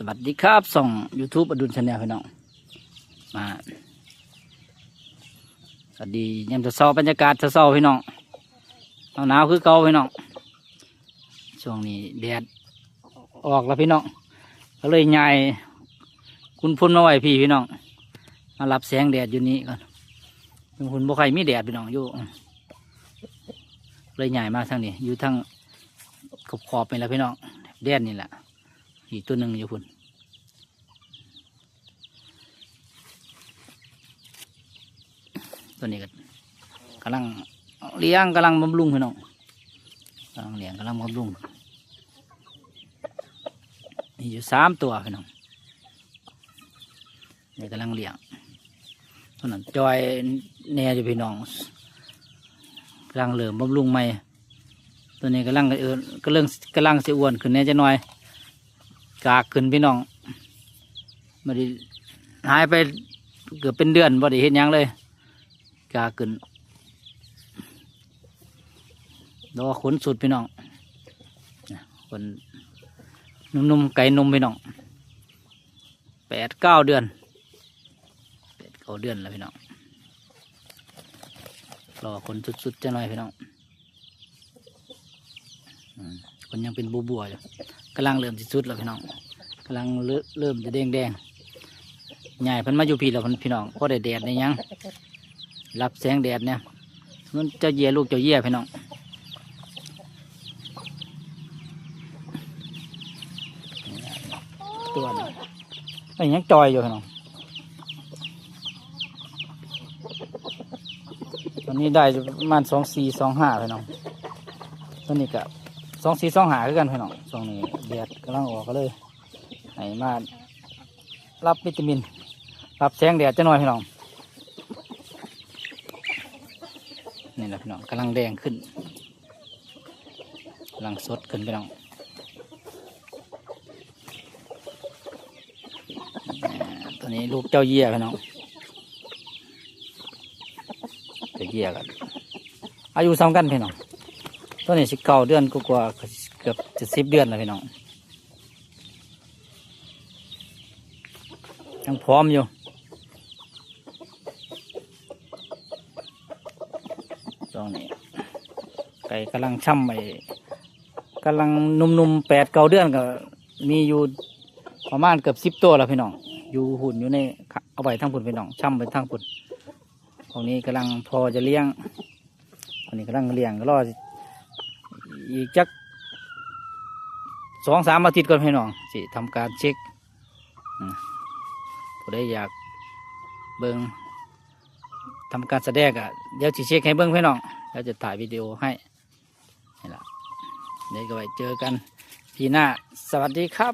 สวัสดีครับส่อง YouTube อดุลชาแนลพี่น้อง มา สวัสดียามจะเศร้าบรรยากาศจะเศร้าพี่น้องหนาวคือเก่าพี่น้อง ช่วงนี้แดดออกแล้วพี่น้อง ก็เลยยายคุณพุ่นมาไว้พี่พี่น้อง มารับแสงแดดอยู่นี้ก่อนคุณพุ่นบ่ใครมีแดดพี่น้องอยู่ เลยยายมาทางนี้ อยู่ทางขอบขอบๆนี่แหละพี่น้อง แดดนี่แหละ อีกตัวหนึ่งอยู่พุ่นตัวนี้ก็กำลังเลี้ยงกำลังบำรุงพี่น้องกำลังเลี้ยงกำลังบำรุงมีอยู่สามตัวพี่น้องนี่กำลังเลี้ยงตัวนั้นจอยแน่อยู่พี่น้องกำลังเหลิมบำรุงใหม่ตัวนี้กำลังเออกำลังกำลังเสียอ้วนขึ้นแน่จะหน่อย กากขึ้นพี่น้องม่ได้หายไปเกือบเป็นเดือนบ่ได้เห็นยังเลย กากขึ้นรอขนสุดพี่น้องขนนุ่มๆไก่นมพี่น้องแปดเก้าเดือนแปดเก้าเดือนแล้วพี่น้องรอขนสุดๆจะหน่อยพี่น้องอืมคนยังเป็นบัวๆอยู่ กำลังเริ่มที่สุดแล้วพี่น้องกำลังเริ่มจะแดงแดงๆใหญ่พันมาอยู่พี่แล้วเพิ่นพี่น้องพอได้แดดในยัง รับแสงแดดเนี่ยมันจะเยี่ยลูกจะเยี่ยพี่น้องตัวนี้ไอ้ยังจอยอยู่พี่น้องตอนนี้ได้ประมาณสองสี่สองห้าพี่น้องตัวนี้ก็ สองสีสองหาคือกันพี่น้องช่วงนี้แดดกำลังออกก็เลยให้มารับวิตามิน รับแสงแดดจะหน่อยพี่น้องนี่แหละพี่น้องกำลังแดงขึ้นกำลังสดขึ้นพี่น้องตัวนี้ลูกเจ้าเยี่ยพี่น้องเจ้าเยี่ยกันอายุซ้ำกันพี่น้อง ตัวนี้สิเก้าเดือนกว่าเกือบจะสิบเดือนแล้วพี่น้องยังพร้อมอยู่ตรงนี้ไก่กำลังช่ำไปกำลังนุ่มๆแปดเก้าเดือนก็มีอยู่ประมาณเกือบสิบตัวแล้วพี่น้อง อยู่หุ่นอยู่ในเอาไปทั้งผุนพี่น้องช่ำไปทั้งผุนตรงนี้กำลังพอจะเลี้ยงตรงนี้กำลังเลี้ยงก็รอ อีกจักสองสามอาทิตย์ก่อนพี่น้องสิทำการเช็คอืมผู้ใดอยากเบิงทำการแสดงอะเดี๋ยวจะเช็คให้เบิ้งพี่น้องแล้วจะถ่ายวิดีโอให้นี่ละเดี๋ยวก็ไปเจอกันทีหน้าสวัสดีครับ